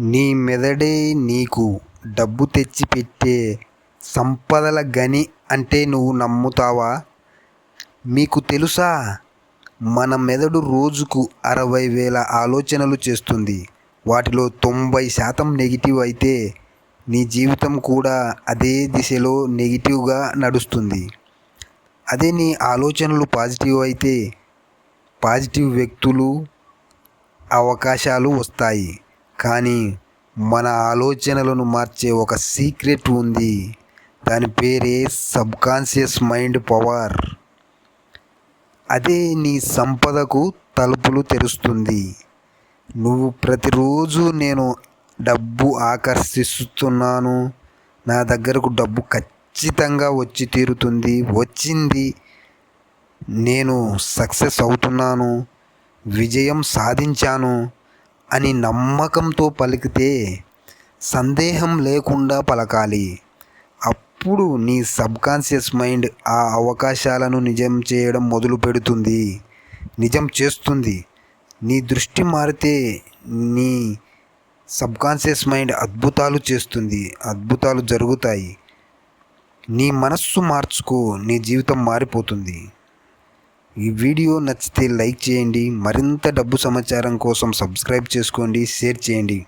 నీ మెదడే నీకు డబ్బు తెచ్చిపెట్టే సంపదల గని అంటే నువ్వు నమ్ముతావా? మీకు తెలుసా మన మెదడు రోజుకు అరవై వేల ఆలోచనలు చేస్తుంది. వాటిలో తొంభై శాతం నెగిటివ్ అయితే నీ జీవితం కూడా అదే దిశలో నెగిటివ్గా నడుస్తుంది. అదే నీ ఆలోచనలు పాజిటివ్ అయితే పాజిటివ్ వ్యక్తులు, అవకాశాలు వస్తాయి. కానీ మన ఆలోచనలను మార్చే ఒక సీక్రెట్ ఉంది. దాని పేరే సబ్కాన్షియస్ మైండ్ పవర్. అదే నీ సంపదకు తలుపులు తెరుస్తుంది. నువ్వు ప్రతిరోజు నేను డబ్బు ఆకర్షిస్తున్నాను. నా దగ్గరకు డబ్బు ఖచ్చితంగా వచ్చి తీరుతుంది. వచ్చింది. నేను సక్సెస్ అవుతున్నాను. విజయం సాధించాను అని నమ్మకంతో పలికితే సందేహం లేకుండా పలకాలి. అప్పుడు నీ సబ్కాన్షియస్ మైండ్ ఆ అవకాశాలను నిజం చేయడం మొదలు పెడుతుంది నిజం చేస్తుంది. నీ దృష్టి మారితే నీ సబ్కాన్షియస్ మైండ్ అద్భుతాలు చేస్తుంది. అద్భుతాలు జరుగుతాయి. నీ మనస్సు మార్చుకో నీ జీవితం మారిపోతుంది. ఈ వీడియో నచ్చితే లైక్ చేయండి. మరింత డబ్బు సమాచారం కోసం సబ్స్క్రైబ్ చేసుకోండి. షేర్ చేయండి.